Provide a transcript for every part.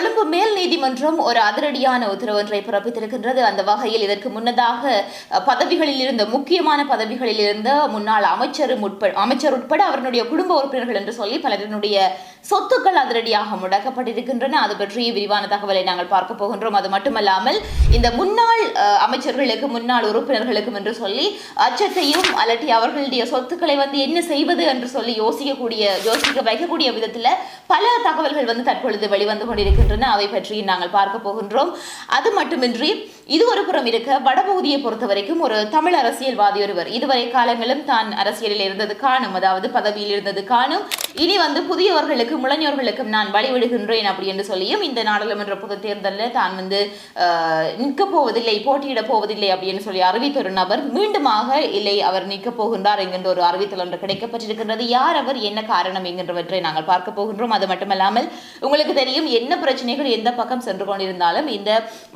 கொழும்பு மேல் நீதிமன்றம் ஒரு அதிரடியான உத்தரவொன்றை பிறப்பித்திருக்கின்றது. அந்த வகையில் இதற்கு முன்னதாக பதவிகளில் இருந்த முக்கியமான பதவிகளில் இருந்த முன்னாள் அமைச்சரும் உட்பட அமைச்சர் உட்பட அவருடைய குடும்ப உறுப்பினர்கள் என்று சொல்லி பலரினுடைய சொத்துக்கள் அதிரடியாக முடக்கப்பட்டிருக்கின்றன. அது பற்றிய விரிவான தகவலை நாங்கள் பார்க்க போகின்றோம். அது மட்டுமல்லாமல் இந்த முன்னாள் அமைச்சர்களுக்கு முன்னாள் உறுப்பினர்களுக்கும் என்று சொல்லி அச்சத்தையும் அலட்டி அவர்களுடைய சொத்துக்களை வந்து என்ன செய்வது என்று சொல்லி யோசிக்கக்கூடிய யோசிக்க வைக்கக்கூடிய விதத்தில் பல தகவல்கள் வந்து தற்பொழுது வெளிவந்து கொண்டிருக்கின்றன. அவை பற்றி நாங்கள் பார்க்க போகின்றோம். அது மட்டுமின்றி இது ஒரு புறம் இருக்க வடபகுதியை பொறுத்த வரைக்கும் ஒரு தமிழ் அரசியல்வாதி ஒருவர். இதுவரை காலங்களும் தான் அரசியலில் இருந்தது காணும். அதாவது பதவியில் இருந்தது காணும். இனி வந்து புதியவர்களுக்கும் முளைஞர்களுக்கும் நான் வழிவிடுகின்றேன் அப்படி என்று சொல்லியும் இந்த நாடாளுமன்ற பொது தேர்தலில் தான் வந்து நிற்க நிற்கப் போவதில்லை போட்டியிடப் போவதில்லை அப்படின்னு சொல்லி அறிவித்த ஒரு நபர் மீண்டுமாக இல்லை அவர் நிற்கப் போகின்றார் என்கின்ற ஒரு அறிவித்தல் ஒன்று கிடைக்கப்பட்டிருக்கின்றது. யார் அவர்? என்ன காரணம் என்கின்றவற்றை நாங்கள் பார்க்க போகின்றோம். அது மட்டுமல்லாமல் உங்களுக்கு தெரியும் என்ன பிரச்சனைகள் எந்த பக்கம் சென்று கொண்டிருந்தாலும் இந்த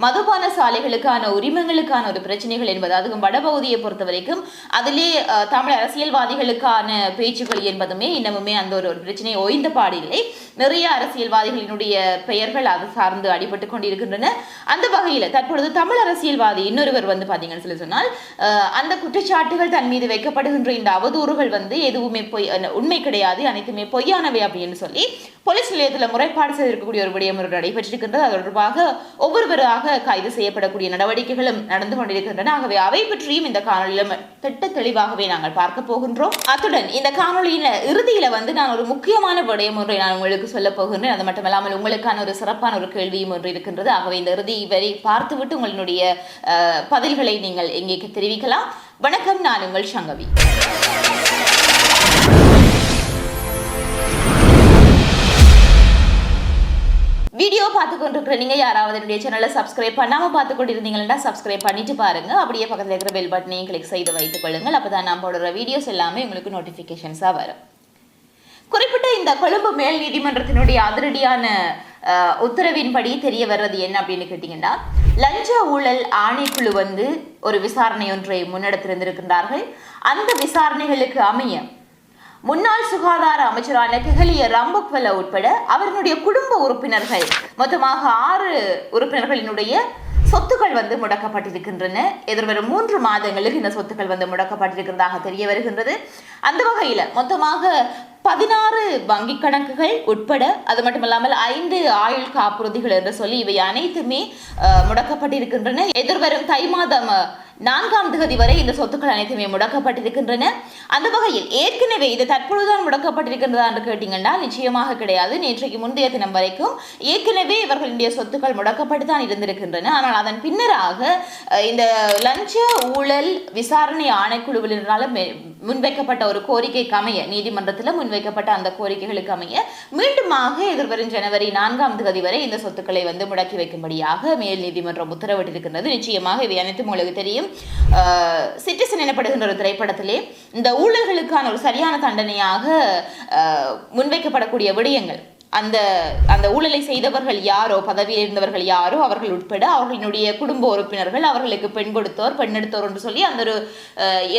மதுபான சாலைகளுக்கு சாலைகளுக்கான உரிமங்களுக்கான ஒரு பிரச்சனைகள் என்பது அதுவும் வடபகுதியை பொறுத்த வரைக்கும் அதிலே அஹ், தமிழ் அரசியல்வாதிகளுக்கான பேச்சுக்கள் என்பதுமே இன்னமுமே அந்த ஒரு ஒரு பிரச்சனை ஓய்ந்த பாடில்லை. நிறைய அரசியல்வாதிகளினுடைய பெயர்கள் அது சார்ந்து அடிபட்டு கொண்டிருக்கின்றன. அந்த வகையில் தற்பொழுது தமிழ் அரசியல்வாதி இன்னொருவர் வந்து பார்த்தீங்கன்னு சொல்லி சொன்னால் அந்த குற்றச்சாட்டுகள் தன் மீது வைக்கப்படுகின்ற இந்த அவதூறுகள் வந்து எதுவுமே பொய் உண்மை கிடையாது அனைத்துமே பொய்யானவை அப்படின்னு சொல்லி போலீஸ் நிலையத்தில் முறைப்பாடு செய்திருக்கக்கூடிய ஒரு விடயம் நடைபெற்றிருக்கின்றது. அது தொடர்பாக ஒவ்வொருவராக கைது செய்யப்படக்கூடிய நடவடிக்கைகளும் நடந்து கொண்டிருக்கின்றன. ஆகவே அவை பற்றியும் இந்த காணொலியிலும் திட்ட தெளிவாகவே நாங்கள் பார்க்க போகின்றோம். அத்துடன் இந்த காணொலியின் இறுதியில வந்து நான் ஒரு முக்கியமான விடயம் ஒன்றை நான் உங்களுக்கு சொல்ல போகின்றேன். அது மட்டுமல்லாமல் உங்களுக்கான ஒரு சிறப்பான ஒரு கேள்வியும் ஒன்று இருக்கின்றது. ஆகவே இந்த இறுதி வரை பார்த்துவிட்டு உங்களுடைய பதில்களை நீங்கள் எங்கே தெரிவிக்கலாம். வணக்கம் நான் உங்கள் சங்கவி. வீடியோ பார்த்து கொண்டிருக்கிற நீங்க யாராவது என்னுடைய சேனலை சப்ஸ்கிரைப் பண்ணாம பார்த்து கொண்டிருந்தீங்கன்னா சப்ஸ்கிரைப் பண்ணிட்டு பாருங்க. அப்படியே பக்கத்தில் இருக்கிற பெல் பட்டனையும் கிளிக் செய்து வைத்துக் கொள்ளுங்கள். அப்பதான் நான் போடுற வீடியோஸ் எல்லாமே உங்களுக்கு நோட்டிஃபிகேஷன்ஸாக வரும். குறிப்பிட்ட இந்த கொழும்பு மேல் நீதிமன்றத்தினுடைய அதிரடியான உத்தரவின்படி தெரிய வர்றது என்ன அப்படின்னு கேட்டிங்கன்னா லஞ்ச ஊழல் ஆணைக்குழு வந்து ஒரு விசாரணை ஒன்றை முன்னெடுத்திருந்திருக்கின்றார்கள். அந்த விசாரணைகளுக்கு அமைய முன்னாள் சுகாதார அமைச்சரான கிகலிய ரம்பக்வல உட்பட அவர்களுடைய குடும்ப உறுப்பினர்கள் மொத்தமாக ஆறு உறுப்பினர்களினுடைய சொத்துக்கள் வந்து முடக்கப்பட்டிருக்கின்றன. எதிர்வரும் மூன்று மாதங்களுக்கு இந்த சொத்துக்கள் வந்து முடக்கப்பட்டிருக்கிறதாக தெரிய வருகின்றது. அந்த வகையில் மொத்தமாக பதினாறு வங்கி கணக்குகள் உட்பட அது மட்டுமல்லாமல் ஐந்து ஆயுள் காப்புறுதிகள் என்று சொல்லி இவை அனைத்துமே முடக்கப்பட்டிருக்கின்றன. எதிர்வரும் தை மாதம் நான்காம் தேதி வரை இந்த சொத்துக்கள் அனைத்துமே முடக்கப்பட்டிருக்கின்றன. அந்த வகையில் ஏற்கனவே இது தற்பொழுதுதான் முடக்கப்பட்டிருக்கின்றதா என்று கேட்டீங்கன்னா நிச்சயமாக கிடையாது. நேற்றைக்கு முந்தைய தினம் வரைக்கும் ஏற்கனவே இவர்களுடைய சொத்துக்கள் முடக்கப்பட்டு தான் இருந்திருக்கின்றன. ஆனால் அதன் பின்னராக இந்த லஞ்ச ஊழல் விசாரணை ஆணைக்குழுவினரால் மெ- முன்வைக்கப்பட்ட ஒரு கோரிக்கை கமைய நீதிமன்றத்தில் முன்வைக்கப்பட்ட அந்த கோரிக்கைகளுக்கு அமைய மீண்டுமாக எதிர்வரும் ஜனவரி நான்காம் தேதி வரை இந்த சொத்துக்களை வந்து முடக்கி வைக்கும்படியாக மேல் நீதிமன்றம் உத்தரவிட்டிருக்கின்றது. நிச்சயமாக இவை அனைத்தும் உங்களுக்கு தெரியும். சிட்டிசன் எனப்படுகின்ற ஒரு திரைப்படத்திலே இந்த ஊழல்களுக்கான ஒரு சரியான தண்டனையாக முன்வைக்கப்படக்கூடிய விடயங்கள். அந்த அந்த ஊழலை செய்தவர்கள் யாரோ பதவியில் இருந்தவர்கள் யாரோ அவர்கள் உட்பட அவர்களினுடைய குடும்ப உறுப்பினர்கள் அவர்களுக்கு பெண் கொடுத்தோர் பெண் எடுத்தோர் என்று சொல்லி அந்த ஒரு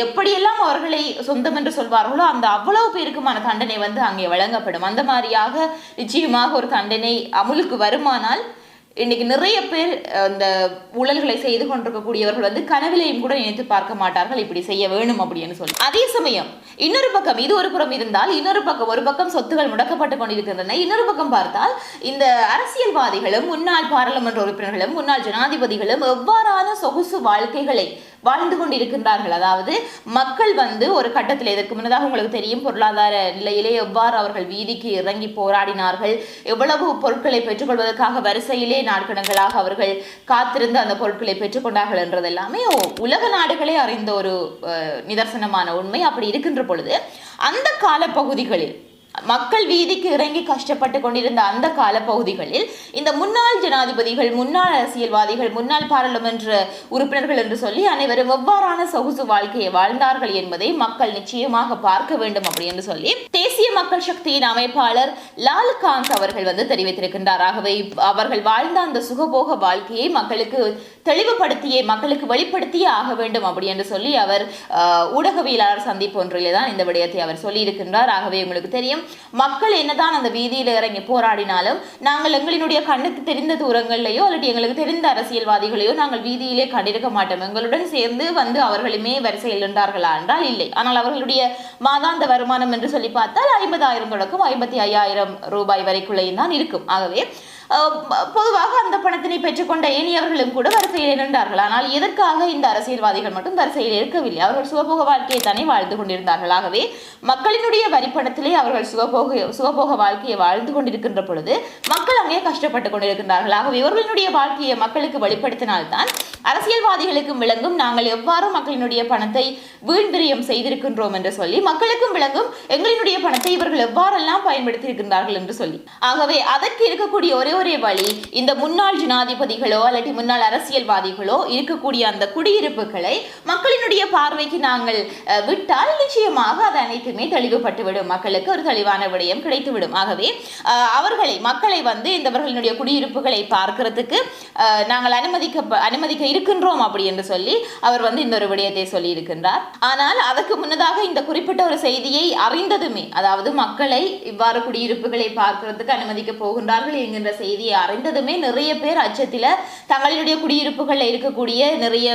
எப்படியெல்லாம் அவர்களை சொந்தம் என்று சொல்வார்களோ அந்த அவ்வளவு பேருக்குமான தண்டனை வந்து அங்கே வழங்கப்படும். அந்த மாதிரியாக நிச்சயமாக ஒரு தண்டனை அமுலுக்கு வருமானால் இன்னைக்கு நிறைய பேர் அந்த ஊழல்களை செய்து கொண்டிருக்கக்கூடியவர்கள் வந்து கனவிலையும் கூட நினைத்து பார்க்க மாட்டார்கள் இப்படி செய்ய வேணும் அப்படின்னு சொல்லி. அதே சமயம் இன்னொரு பக்கம் இது ஒரு புறம் இருந்தால் இன்னொரு பக்கம் ஒரு பக்கம் சொத்துகள் முடக்கப்பட்டு கொண்டிருக்கின்றன. இன்னொரு பக்கம் பார்த்தால் இந்த அரசியல்வாதிகளும் முன்னாள் பாராளுமன்ற உறுப்பினர்களும் முன்னாள் ஜனாதிபதிகளும் எவ்வாறான சொகுசு வாழ்க்கைகளை வாழ்ந்து கொண்டிருக்கின்றார்கள். அதாவது மக்கள் வந்து ஒரு கட்டத்தில் இதற்கு முன்னதாக உங்களுக்கு தெரியும் பொருளாதார நிலையிலே எவ்வாறு அவர்கள் வீதிக்கு இறங்கி போராடினார்கள் எவ்வளவு பொருட்களை பெற்றுக்கொள்வதற்காக வரிசையிலே நாட்கணங்களாக அவர்கள் காத்திருந்து அந்த பொருட்களை பெற்றுக்கொண்டார்கள் என்றது எல்லாமே உலக நாடுகளே அறிந்த ஒரு நிதர்சனமான உண்மை. அப்படி இருக்கின்ற பொழுது அந்த காலப்பகுதிகளில் மக்கள் வீதிக்கு இறங்கி கஷ்டப்பட்டு கொண்டிருந்த அந்த கால பகுதிகளில் இந்த முன்னாள் ஜனாதிபதிகள் முன்னாள் அரசியல்வாதிகள் முன்னாள் பாராளுமன்ற உறுப்பினர்கள் என்று சொல்லி அனைவரும் எவ்வாறான சொகுசு வாழ்க்கையை வாழ்ந்தார்கள் என்பதை மக்கள் நிச்சயமாக பார்க்க வேண்டும் அப்படி என்று சொல்லி தேசிய மக்கள் சக்தியின் அமைப்பாளர் லால்காந்த் அவர்கள் வந்து தெரிவித்திருக்கின்றார். ஆகவே அவர்கள் வாழ்ந்த அந்த சுகபோக வாழ்க்கையை மக்களுக்கு தெளிவுபடுத்தியே மக்களுக்கு வெளிப்படுத்தியே ஆக வேண்டும் அப்படி என்று சொல்லி அவர் ஊடகவியலாளர் சந்திப்பு ஒன்றிலே தான் இந்த விடயத்தை அவர் சொல்லியிருக்கின்றார். ஆகவே உங்களுக்கு தெரியும் மக்கள் என்னதான் அந்த வீதியில் இறங்கி போராடினாலும் நாங்கள் எங்களினுடைய கண்ணுக்கு தெரிந்த தூரங்கள்லையோ அல்லது எங்களுக்கு தெரிந்த அரசியல்வாதிகளையோ நாங்கள் வீதியிலே கண்டிருக்க மாட்டோம். எங்களுடன் சேர்ந்து வந்து அவர்களுமே வரிசையில் நின்றார்களா என்றால் இல்லை. ஆனால் அவர்களுடைய மாதாந்த வருமானம் என்று சொல்லி பார்த்தால் ஐம்பதாயிரம் தொடக்கம் ஐம்பத்தி ஐயாயிரம் ரூபாய் வரைக்குள்ளேயும் தான் இருக்கும். ஆகவே பொதுவாக அந்த பணத்தினை பெற்றுக்கொண்ட ஏனியவர்களும் கூட வரிசையில் இருந்தார்கள் ஆனால் எதற்காக இந்த அரசியல்வாதிகள் மட்டும் வரிசையில் இருக்கவில்லை? அவர்கள் சுகபோக வாழ்க்கையை தானே வாழ்ந்து கொண்டிருந்தார்கள். ஆகவே மக்களினுடைய வரிப்பணத்திலே அவர்கள் சுகபோக சுகபோக வாழ்க்கையை வாழ்ந்து கொண்டிருக்கின்ற பொழுது மக்கள் அங்கே கஷ்டப்பட்டு கொண்டிருக்கின்றார்கள். ஆகவே இவர்களுடைய வாழ்க்கையை மக்களுக்கு வெளிப்படுத்தினால்தான் அரசியல்வாதிகளுக்கும் விளங்கும். நாங்கள் எவ்வாறு மக்களினுடைய பணத்தை வீண்பிரியம் செய்திருக்கின்றோம் என்று சொல்லி மக்களுக்கும் விளங்கும் எங்களினுடைய பணத்தை இவர்கள் எவ்வாறெல்லாம் பயன்படுத்தி இருக்கின்றார்கள் என்று சொல்லி. ஆகவே அதற்கு இருக்கக்கூடிய ஒரே ஒரே வழி இந்த முன்னாள் ஜனாதிபதிகளோ அல்லது முன்னாள் அரசியல்வாதிகளோ இருக்கக்கூடிய அந்த குடியிருப்புகளை மக்களினுடைய பார்வைக்கு நாங்கள் விட்டால் நிச்சயமாக அது அனைத்துமே தெளிவுபட்டுவிடும். மக்களுக்கு ஒரு தெளிவான விடயம் கிடைத்துவிடும். ஆகவே அவர்களை மக்களை வந்து இந்தவர்களினுடைய குடியிருப்புகளை பார்க்கறதுக்கு நாங்கள் அனுமதிக்க அனுமதிக்க இருக்கின்றோம் அப்படி என்று சொல்லி அவர் வந்து இந்த ஒரு விடயத்தை சொல்லி இருக்கின்றார் ஆனால் அதற்கு முன்னதாக இந்த குறிப்பிட்ட ஒரு செய்தியை அறிந்ததுமே அதாவது மக்களை இவ்வாறு குடியிருப்புகளை பார்க்கறதுக்கு அனுமதிக்க போகின்றார்கள் என்கின்ற செய்தியை அறிந்ததுமே நிறைய பேர் அச்சத்தில் தங்களுடைய குடியிருப்புகளில் இருக்கக்கூடிய நிறைய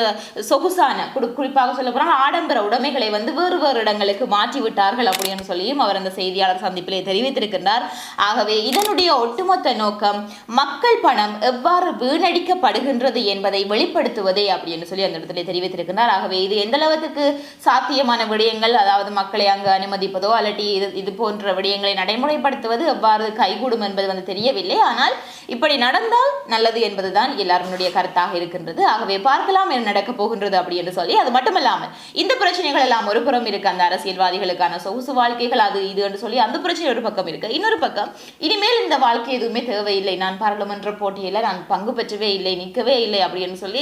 சொகுசான குடு குறிப்பாக சொல்ல போனால் ஆடம்பர உடைமைகளை வந்து வேறு வேறு இடங்களுக்கு மாற்றி விட்டார்கள் அப்படின்னு சொல்லியும் அவர் அந்த செய்தியாளர் சந்திப்பிலே தெரிவித்திருக்கின்றார். ஆகவே இதனுடைய ஒட்டுமொத்த நோக்கம் மக்கள் பணம் எவ்வாறு வீணடிக்கப்படுகின்றது என்பதை வெளிப்படுத்துவதே அப்படின்னு சொல்லி அந்த இடத்துல தெரிவித்திருக்கிறார். ஆகவே இது எந்த அளவுக்கு சாத்தியமான விடயங்கள்? அதாவது மக்களை அங்கு அனுமதிப்பதோ அல்லட்டி இது இது போன்ற விடயங்களை நடைமுறைப்படுத்துவது எவ்வாறு கைகூடும் என்பது வந்து தெரியவில்லை. ஆனால் இப்படி நடந்தால் நல்லது என்பதுதான் எல்லாருடைய கருத்தாக இருக்கின்றது. ஆகவே பார்க்கலாம் என்ன நடக்கப் போகின்றது அப்படி என்று சொல்லி. அது மட்டுமல்லாமல் இந்த பிரச்சனைகள் எல்லாம் ஒரு புறம் இருக்கு. அந்த அரசியல்வாதிகளுக்கான சொகுசு வாழ்க்கைகள் அது இது என்று சொல்லி அந்த பிரச்சனை ஒரு பக்கம் இருக்கு. இன்னொரு பக்கம் இனிமேல் இந்த வாழ்க்கை எதுவுமே தேவையில்லை. நான் பாராளுமன்ற போட்டியில் நான் பங்கு பெற்றவே இல்லை நிற்கவே இல்லை அப்படின்னு சொல்லி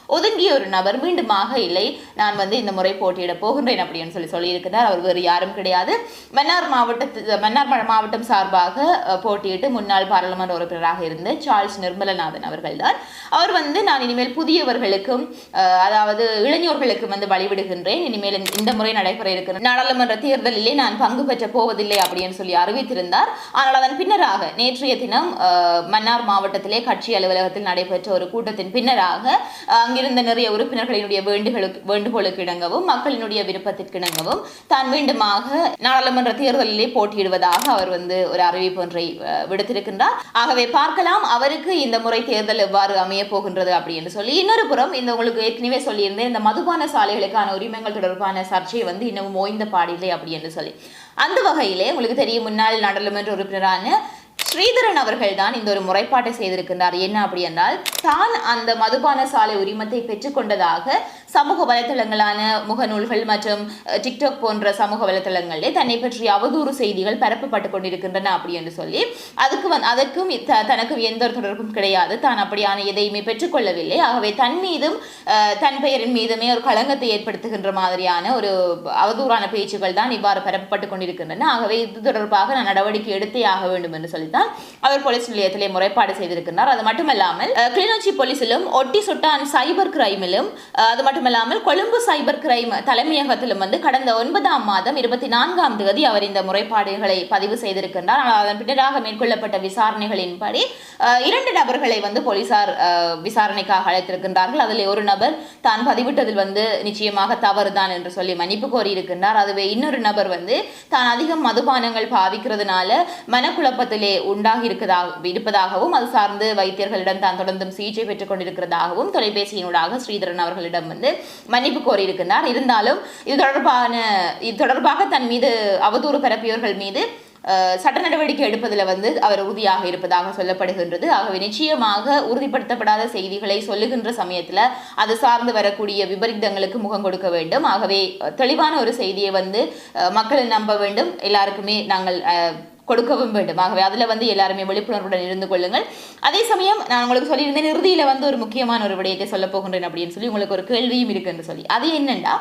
ஒதுங்கிய ஒரு நபர் மீண்டுமாக இல்லை. நான் வந்து இந்த முறை போட்டியிட போகின்றேன் அப்படின்னு சொல்லி சொல்லியிருக்கிறார். அவர் வேறு யாரும் கிடையாது. மன்னார் மாவட்டத்து மன்னார் மாவட்டம் சார்பாக போட்டியிட்டு முன்னாள் பாராளுமன்ற உறுப்பினராக இருந்த சார்ல்ஸ் நிர்மலநாதன் அவர்கள்தான். அவர் வந்து நான் இனிமேல் புதியவர்களுக்கும் அதாவது இளைஞர்களுக்கும் வந்து வழிவிடுகின்றேன். இனிமேல் இந்த- முறை நடைபெற இருக்கிற நாடாளுமன்ற தேர்தலிலே நான் பங்கு பெற்ற போவதில்லை அப்படின்னு சொல்லி அறிவித்திருந்தார். ஆனால் அதன் பின்னராக நேற்றைய தினம் மன்னார் மாவட்டத்திலே கட்சி அலுவலகத்தில் நடைபெற்ற ஒரு கூட்டத்தின் பின்னராக அங்கே அங்கிருந்த நிறைய உறுப்பினர்களினுடைய வேண்டுகளுக்கு வேண்டுகோளுக்கு இணங்கவும் மக்களினுடைய விருப்பத்திற்கு இணங்கவும் தான் மீண்டுமாக நாடாளுமன்ற தேர்தலிலே போட்டியிடுவதாக அவர் வந்து ஒரு அறிவிப்பு ஒன்றை விடுத்திருக்கின்றார். ஆகவே பார்க்கலாம் அவருக்கு இந்த முறை தேர்தல் எவ்வாறு அமைய போகின்றது அப்படின்னு சொல்லி. இன்னொரு புறம் இந்த உங்களுக்கு ஏற்கனவே சொல்லியிருந்தேன் இந்த மதுபான சாலைகளுக்கான உரிமங்கள் தொடர்பான சர்ச்சை வந்து இன்னமும் ஓய்ந்த பாடில்லை அப்படின்னு சொல்லி. அந்த வகையிலே உங்களுக்கு தெரியும் முன்னாள் நாடாளுமன்ற உறுப்பினரான ஸ்ரீதரன் அவர்கள் தான் இந்த ஒரு முறைப்பாட்டை செய்திருக்கின்றார். என்ன அப்படி என்றால் தான் அந்த மதுபான சாலை உரிமத்தை பெற்றுக்கொண்டதாக சமூக வலைத்தளங்களான முகநூல்கள் மற்றும் டிக்டாக் போன்ற சமூக வலைத்தளங்களிலே தன்னை பற்றிய அவதூறு செய்திகள் பரப்பப்பட்டு கொண்டிருக்கின்றன அப்படி என்று சொல்லி அதுக்கு வந் அதற்கும் த- தனக்கும் எந்த ஒரு தொடர்பும் கிடையாது. தான் அப்படியான எதையுமே பெற்றுக்கொள்ளவில்லை ஆகவே தன் மீதும் தன் பெயரின் மீதுமே ஒரு களங்கத்தை ஏற்படுத்துகின்ற மாதிரியான ஒரு அவதூறான பேச்சுகள் தான் இவ்வாறு பரப்பப்பட்டு கொண்டிருக்கின்றன. ஆகவே இது தொடர்பாக நான் நடவடிக்கை எடுத்தே ஆக வேண்டும் என்று சொல்லித்தான் அவர் போலீஸ் நிலையத்திலே முறைப்பாடு செய்திருக்கிறார். அது மட்டுமல்லாமல் கிளிநொச்சி போலீஸிலும் ஒட்டி சுட்டான் சைபர் கிரைமிலும் அது மட்டுமல்லாமல் கொழும்பு சைபர் கிரைம் தலைமையகத்திலும் வந்து கடந்த ஒன்பதாம் மாதம் இருபத்தி நான்காம் தேதி அவர் இந்த முறைப்பாடுகளை பதிவு செய்திருக்கின்றார். ஆனால் அதன் பின்னராக மேற்கொள்ளப்பட்ட விசாரணைகளின்படி இரண்டு நபர்களை வந்து போலீசார் விசாரணைக்காக அழைத்திருக்கின்றார்கள். அதில் ஒரு நபர் தான் பதிவிட்டதில் வந்து நிச்சயமாக தவறுதான் என்று சொல்லி மன்னிப்பு கோரியிருக்கின்றார். அதுவே இன்னொரு நபர் வந்து தான் அதிகம் மதுபானங்கள் பாவிக்கிறதுனால மனக்குழப்பத்திலே உண்டாகி இருக்கதாக இருப்பதாகவும் அது சார்ந்து வைத்தியர்களிடம் தான் தொடர்ந்தும் சிகிச்சை பெற்றுக் கொண்டிருக்கிறதாகவும் தொலைபேசியினூடாக ஸ்ரீதரன் அவர்களிடம் வந்து மன்னிப்பு கோரியிருக்கிறார் இருந்தாலும் இது தொடர்பான இது தொடர்பாக தன் மீது அவதூறு பரப்பியவர்கள் மீது சட்ட நடவடிக்கை எடுப்பதில் வந்து அவர் உறுதியாக இருப்பதாக சொல்லப்படுகின்றது. ஆகவே நிச்சயமாக உறுதிப்படுத்தப்படாத செய்திகளை சொல்லுகின்ற சமயத்தில் அது சார்ந்து வரக்கூடிய விபரீதங்களுக்கு முகம் கொடுக்க வேண்டும். ஆகவே தெளிவான ஒரு செய்தியை வந்து மக்களை நம்ப வேண்டும். எல்லாருக்குமே நாங்கள் கொடுக்கவும் வேண்டும். ஆகவே அதில் வந்து எல்லாருமே விழிப்புணர்வுடன் இருந்து கொள்ளுங்கள். அதே சமயம் நான் உங்களுக்கு சொல்லியிருந்தேன் இறுதியில் வந்து ஒரு முக்கியமான ஒரு விடயத்தை சொல்ல போகின்றேன் அப்படின்னு சொல்லி உங்களுக்கு ஒரு கேள்வியும் இருக்குன்னு சொல்லி. அது என்னென்னா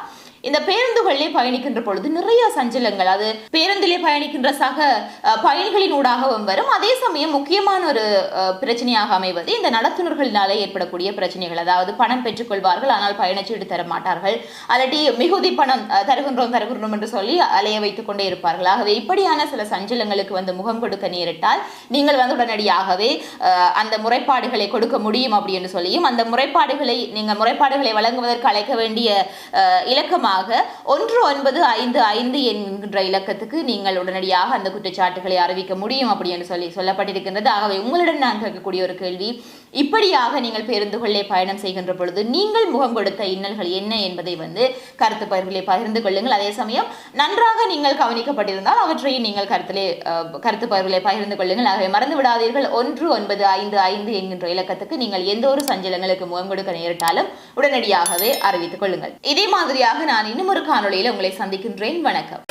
இந்த பேருந்துகளிலே பயணிக்கின்ற பொழுது நிறைய சஞ்சலங்கள். அது பேருந்திலே பயணிக்கின்ற சக பயணிகளின் ஊடாகவும் வரும். அதே சமயம் முக்கியமான ஒரு பிரச்சனையாக அமைவது இந்த நடத்துனர்களினாலே ஏற்படக்கூடிய பிரச்சனைகள். அதாவது பணம் பெற்றுக்கொள்வார்கள் ஆனால் பயணச்சீட்டு தர மாட்டார்கள். அல்லாட்டி மிகுதி பணம் தருகின்றோம் தருகின்றோம் என்று சொல்லி அலைய வைத்துக் கொண்டே இருப்பார்கள். ஆகவே இப்படியான சில சஞ்சலங்களுக்கு வந்து முகம் கொடுக்க நேரிட்டால் நீங்கள் வந்து உடனடியாகவே அந்த முறைப்பாடுகளை கொடுக்க முடியும் அப்படின்னு சொல்லியும் அந்த முறைப்பாடுகளை நீங்கள் முறைப்பாடுகளை வழங்குவதற்கு அழைக்க வேண்டிய இலக்கமாக மூலமாக ஒன்று ஒன்பது ஐந்து ஐந்து என்கின்ற இலக்கத்துக்கு நீங்கள் உடனடியாக அந்த குற்றச்சாட்டுகளை அறிவிக்க முடியும் அப்படின்னு சொல்லி சொல்லப்பட்டிருக்கின்றது. ஆகவே உங்களிடம் நான் கேட்கக்கூடிய ஒரு கேள்வி இப்படியாக நீங்கள் பேருந்துகளிலே பயணம் செய்கின்ற பொழுது நீங்கள் முகம் கொடுத்த இன்னல்கள் என்ன என்பதை வந்து கருத்து பயிர்களை பகிர்ந்து கொள்ளுங்கள். அதே சமயம் நன்றாக நீங்கள் கவனிக்கப்பட்டிருந்தால் அவற்றையும் நீங்கள் கருத்திலே கருத்து பயிர்களை பகிர்ந்து கொள்ளுங்கள். ஆகவே மறந்து விடாதீர்கள். ஒன்று ஒன்பது ஐந்து ஐந்து என்கின்ற இலக்கத்துக்கு நீங்கள் எந்த ஒரு சஞ்சலங்களுக்கு முகம் கொடுக்க நேரிட்டாலும் உடனடியாகவே அறிவித்துக் கொள்ளுங்கள். இதே மாதிரியாக நான் இன்னும் ஒரு காணொளியில் உங்களை சந்திக்கின்றேன். வணக்கம்.